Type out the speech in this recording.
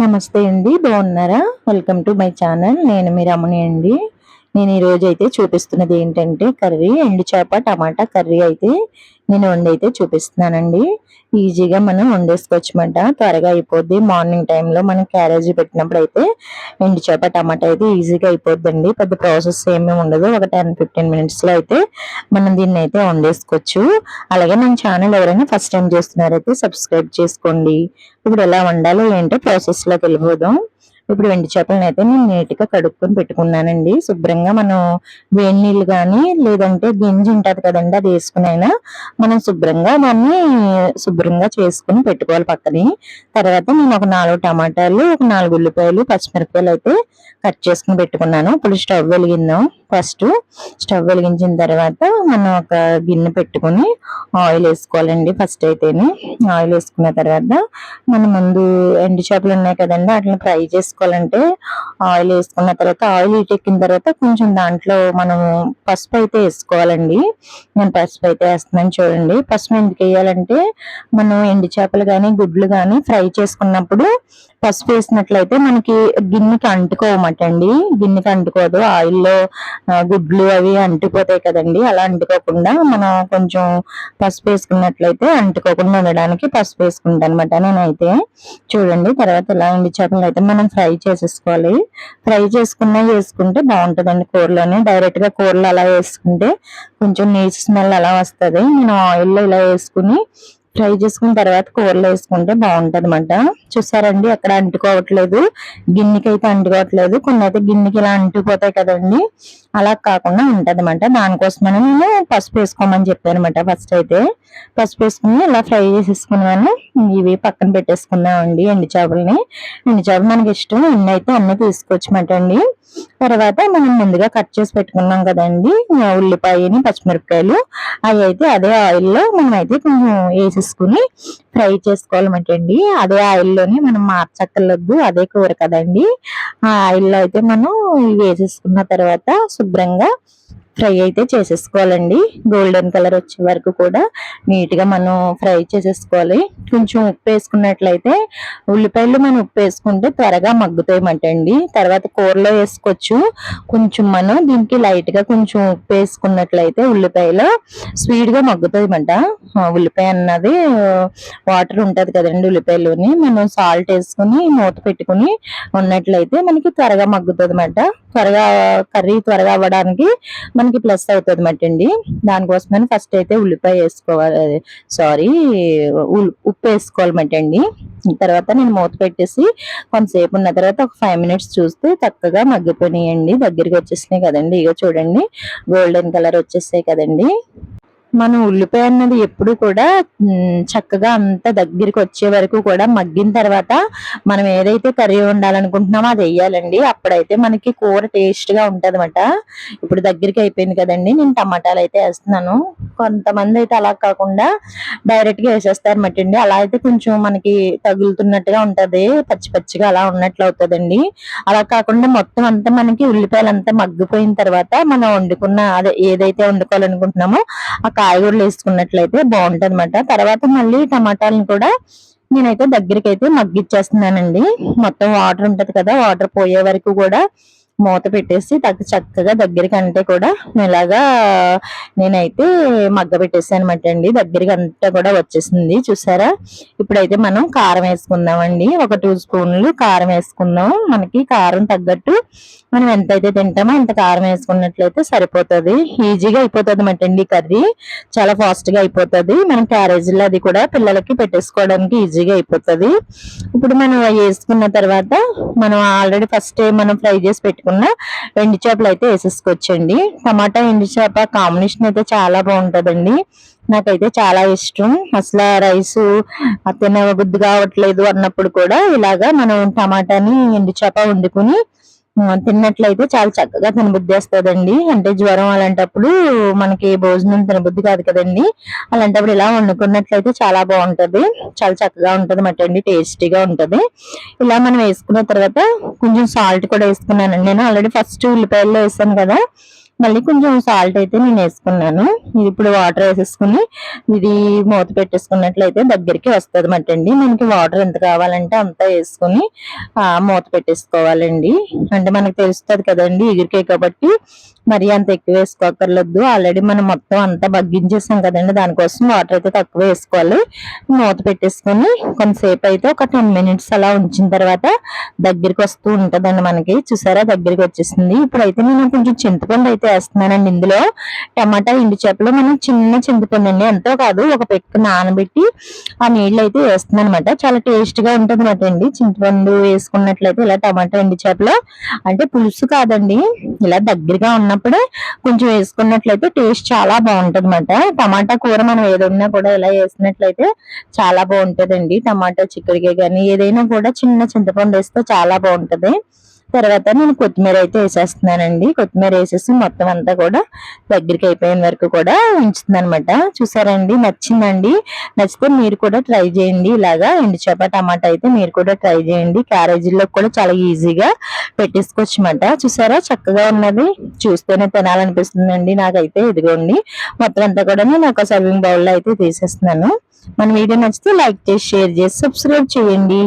నమస్తే అండి. బాగున్నారా? వెల్కమ్ టు మై ఛానల్ నేను మీ రమణి అండి. నేను ఈరోజు అయితే చూపిస్తున్నది ఏంటంటే కర్రీ. ఎండు చేప టమాటా కర్రీ అయితే నేను వండి అయితే చూపిస్తున్నానండి. ఈజీగా మనం వండేసుకోవచ్చమాట త్వరగా అయిపోద్ది. మార్నింగ్ టైంలో మనం క్యారేజీ పెట్టినప్పుడు అయితే ఎండు చేప టమాటా అయితే ఈజీగా అయిపోద్దండి. పెద్ద ప్రాసెస్ ఏమీ ఉండదు. ఒక టెన్ ఫిఫ్టీన్ మినిట్స్లో అయితే మనం దీన్ని అయితే వండేసుకోవచ్చు. అలాగే మన ఛానల్ ఎవరైనా ఫస్ట్ టైం చేస్తున్నారైతే సబ్స్క్రైబ్ చేసుకోండి. ఇప్పుడు ఎలా వండాలో ఏంటో ప్రాసెస్లోకి వెళ్ళిపోదాం. ఇప్పుడు వెండి చేపలను అయితే నేను నీట్గా కడుక్కొని పెట్టుకున్నానండి. శుభ్రంగా మనం వేడి నీళ్ళు కానీ లేదంటే గింజ ఉంటుంది కదండి అది వేసుకుని అయినా మనం శుభ్రంగా దాన్ని శుభ్రంగా చేసుకుని పెట్టుకోవాలి పక్కని. తర్వాత నేను ఒక నాలుగు టమాటాలు ఒక నాలుగు ఉల్లిపాయలు పచ్చిమిరపకాయలు అయితే కట్ చేసుకుని పెట్టుకున్నాను. ఇప్పుడు స్టవ్ వెలిగిందాం. ఫస్ట్ స్టవ్ వెలిగించిన తర్వాత మనం ఒక గిన్నె పెట్టుకుని ఆయిల్ వేసుకోవాలండి ఫస్ట్ అయితేనే. ఆయిల్ వేసుకున్న తర్వాత మన ముందు ఎండు చేపలు ఉన్నాయి కదండి వాటిని ఫ్రై చేసుకోవాలంటే ఆయిల్ వేసుకున్న తర్వాత ఆయిల్ ఎక్కిన తర్వాత కొంచెం దాంట్లో మనం పసుపు అయితే వేసుకోవాలండి. నేను పసుపు అయితే వేస్తున్నాను చూడండి. పసుపు ఎందుకు వేయాలంటే మనం ఎండు చేపలు కానీ గుడ్లు కానీ ఫ్రై చేసుకున్నప్పుడు పసుపు వేసినట్లయితే మనకి గిన్నెకి అంటుకోవమాట అండి గిన్నెకి అంటుకోదు. ఆయిల్లో గుడ్లు అవి అంటుకోతాయి కదండి. అలా అంటుకోకుండా మనం కొంచెం పసుపు వేసుకున్నట్లయితే అంటుకోకుండా ఉండడానికి పసుపు వేసుకుంటాను అనమాట నేనైతే. చూడండి తర్వాత ఇలా ఎండి చేపలు అయితే మనం ఫ్రై చేసేసుకోవాలి. ఫ్రై చేసుకున్నా వేసుకుంటే బాగుంటుందండి కూరలోనే. డైరెక్ట్గా కూరలు అలా వేసుకుంటే కొంచెం నీచు స్మెల్ అలా వస్తుంది. నేను ఆయిల్లో ఇలా వేసుకుని ఫ్రై చేసుకున్న తర్వాత కూరలో వేసుకుంటే బాగుంటది అనమాట చూసారండి ఎక్కడ అంటుకోవట్లేదు. గిన్నెకి అయితే అంటుకోవట్లేదు. కొన్ని అయితే గిన్నెకి ఇలా అంటుకుపోతాయి కదండి. అలా కాకుండా ఉంటది అనమాట దానికోసమని నేను పసుపు వేసుకోమని చెప్పాను అనమాట ఫస్ట్ అయితే. పసుపు వేసుకుని ఇలా ఫ్రై చేసేసుకున్నాను. ఇవి పక్కన పెట్టేసుకున్నామండి ఎండు చేపలని. ఎండు చేపలు మనకి ఇష్టం ఎన్ని అయితే అన్నీ తీసుకోవచ్చమాట అండి తర్వాత మనం ముందుగా కట్ చేసి పెట్టుకున్నాం కదండి ఉల్లిపాయని పచ్చిమిరపకాయలు. అవి అయితే అదే ఆయిల్లో మనం అయితే కొంచెం వేసేసుకుని ఫ్రై చేసుకోవాలన్నమాట అండి అదే ఆయిల్లోనే మనం మార్చక్కర్లేదు అదే కూర కదండి. ఆ ఆయిల్లో అయితే మనం వేసేసుకున్న తర్వాత శుభ్రంగా ఫ్రై అయితే చేసేసుకోవాలండి. గోల్డెన్ కలర్ వచ్చే వరకు కూడా నీట్గా మనం ఫ్రై చేసేసుకోవాలి. కొంచెం ఉప్పు వేసుకున్నట్లయితే ఉల్లిపాయలు మనం ఉప్పు వేసుకుంటే త్వరగా మగ్గుతాయమంటండి. తర్వాత కూరలో వేసుకోవచ్చు. కొంచెం మనం దీనికి లైట్గా కొంచెం ఉప్పు వేసుకున్నట్లయితే ఉల్లిపాయలు స్వీట్గా మగ్గుతాయమంట ఉల్లిపాయ అన్నది వాటర్ ఉంటది కదండి ఉల్లిపాయలోని మనం సాల్ట్ వేసుకుని మూత పెట్టుకుని ఉన్నట్లయితే మనకి త్వరగా మగ్గుతుంది త్వరగా కర్రీ త్వరగా అవ్వడానికి మనం మనకి ప్లస్ అవుతుంది మటండి. అండి దానికోసమని ఫస్ట్ అయితే ఉల్లిపాయ వేసుకోవాలి. సారీ ఉప్పు వేసుకోవాలన్నమాట అండి తర్వాత నేను మూత పెట్టేసి కొంతసేపు ఉన్న తర్వాత ఒక ఫైవ్ మినిట్స్ చూస్తే చక్కగా మగ్గిపోయినాయండి. దగ్గరికి వచ్చేసినాయి కదండి. ఇక చూడండి గోల్డెన్ కలర్ వచ్చేసాయి కదండి. మనం ఉల్లిపాయ అన్నది ఎప్పుడు కూడా చక్కగా అంత దగ్గరికి వచ్చే వరకు కూడా మగ్గిన తర్వాత మనం ఏదైతే కర్రీ వండాలనుకుంటున్నామో అది వేయాలండి. అప్పుడైతే మనకి కూర టేస్ట్గా ఉంటది ఇప్పుడు దగ్గరికి అయిపోయింది కదండి నేను టమాటాలు అయితే వేస్తున్నాను. కొంతమంది అయితే అలా కాకుండా డైరెక్ట్గా వేసేస్తారు అండి. అలా అయితే కొంచెం మనకి తగులుతున్నట్టుగా ఉంటుంది. పచ్చి పచ్చిగా అలా ఉన్నట్లు అవుతుందండి. అలా కాకుండా మొత్తం అంతా మనకి ఉల్లిపాయలు అంతా మగ్గిపోయిన తర్వాత మనం వండుకున్న అదే ఏదైతే వండుకోవాలనుకుంటున్నామో ఆ కాయగూరలు వేసుకున్నట్లయితే బాగుంటుంది అనమాట తర్వాత మళ్ళీ టమాటాలను కూడా నేనైతే దగ్గరికి అయితే మగ్గిచ్చేస్తున్నానండి. మొత్తం వాటర్ ఉంటుంది కదా వాటర్ పోయే వరకు కూడా మూత పెట్టేసి తగ్గ చక్కగా దగ్గరికి అంటే కూడా ఇలాగా నేనైతే మగ్గ పెట్టేసాను అనమాట అండి. దగ్గరికి అంతా కూడా వచ్చేసింది. చూసారా? ఇప్పుడైతే మనం కారం వేసుకుందామండి. ఒక టూ స్పూన్లు కారం వేసుకుందాం. మనకి కారం తగ్గట్టు మనం ఎంతైతే తింటామో అంత కారం వేసుకున్నట్లయితే సరిపోతుంది. ఈజీగా అయిపోతుంది అన్నమాట అండి కర్రీ. చాలా ఫాస్ట్గా అయిపోతుంది. మనం క్యారేజీలో అది కూడా పిల్లలకి పెట్టేసుకోవడానికి ఈజీగా అయిపోతుంది. ఇప్పుడు మనం వేసుకున్న తర్వాత మనం ఆల్రెడీ ఫస్ట్ మనం ఫ్రై చేసి పెట్టుకున్న ఎండి చేపలు అయితే వేసేసుకోవచ్చండి. టమాటా ఎండు చేప కాంబినేషన్ అయితే చాలా బాగుంటుందండి. నాకైతే చాలా ఇష్టం. అసలు రైస్ తిన బుద్ధి కావట్లేదు అన్నప్పుడు కూడా ఇలాగా మనం టమాటాని ఎండు చేప వండుకుని తిన్నట్లయితే చాలా చక్కగా తినబుద్ధి వస్తుందండి అంటే జ్వరం అలాంటప్పుడు మనకి భోజనం తినబుద్ధి కాదు కదండి. అలాంటప్పుడు ఇలా వండుకున్నట్లయితే చాలా బాగుంటది. చాలా చక్కగా ఉంటది మాట అండి టేస్టీగా ఉంటది. ఇలా మనం వేసుకున్న తర్వాత కొంచెం సాల్ట్ కూడా వేసుకున్నానండి. నేను ఆల్రెడీ ఫస్ట్ ఉల్లిపాయల్లో వేసాను కదా. మళ్ళీ కొంచెం సాల్ట్ అయితే నేను వేసుకున్నాను. ఇది ఇప్పుడు వాటర్ వేసేసుకుని ఇది మూత పెట్టేసుకున్నట్లయితే దగ్గరికి వస్తుంది అన్నమాట అండి మనకి వాటర్ ఎంత కావాలంటే అంత వేసుకుని మూత పెట్టేసుకోవాలండి. అంటే మనకు తెలుస్తుంది కదండి ఎగురికే కాబట్టి మరి అంత ఎక్కువ వేసుకోకర్లేదు ఆల్రెడీ మనం మొత్తం అంతా బగ్గించేసాం కదండి. దానికోసం వాటర్ అయితే తక్కువ వేసుకోవాలి. మూత పెట్టేసుకొని కొంతసేపు అయితే ఒక టెన్ మినిట్స్ అలా ఉంచిన తర్వాత దగ్గరికి వస్తూ ఉంటదండి మనకి. చూసారా? దగ్గరికి వచ్చేసింది. ఇప్పుడైతే నేను కొంచెం చింతపండు అయితే వేస్తున్నానండి. ఇందులో టమాటా ఎండు చేపలు మనం చిన్న చింతపండు అండి ఎంతో కాదు ఒక పెక్క నానబెట్టి ఆ నీళ్ళు అయితే వేస్తున్నాను అనమాట చాలా టేస్ట్గా ఉంటుంది అనమాట అండి. చింతపండు వేసుకున్నట్లయితే ఇలా టమాటా ఎండు చేపలు అంటే పులుసు కాదండి. ఇలా దగ్గరగా ఉన్న వేసుకున్నప్పుడే కొంచెం వేసుకున్నట్లయితే టేస్ట్ చాలా బాగుంటది అనమాట టమాటా కూర మనం ఏదైనా కూడా ఇలా వేసినట్లయితే చాలా బాగుంటదండి. టమాటా చిక్కుడుకాయ కానీ ఏదైనా కూడా చిన్న చింతపండు వేస్తే చాలా బాగుంటది. తర్వాత నేను కొత్తిమీర అయితే వేసేస్తున్నానండి. కొత్తిమీర వేసేసి మొత్తం అంతా కూడా దగ్గరికి అయిపోయిన వరకు కూడా ఉంచుతుంది అనమాట చూసారండి? నచ్చిందండి. నచ్చితే మీరు కూడా ట్రై చేయండి. ఇలాగా ఎండు చేప టమాటా అయితే మీరు కూడా ట్రై చేయండి. క్యారేజీలో కూడా చాలా ఈజీగా పెట్టేసుకోవచ్చు అనమాట చూసారా? చక్కగా ఉన్నది. చూస్తేనే తినాలనిపిస్తుందండి నాకైతే. ఇదిగోండి. మొత్తం అంతా కూడా నేను ఒక సర్వింగ్ బౌల్లో అయితే తీసేస్తున్నాను. మన వీడియో నచ్చితే లైక్ చేసి షేర్ చేసి సబ్స్క్రైబ్ చేయండి.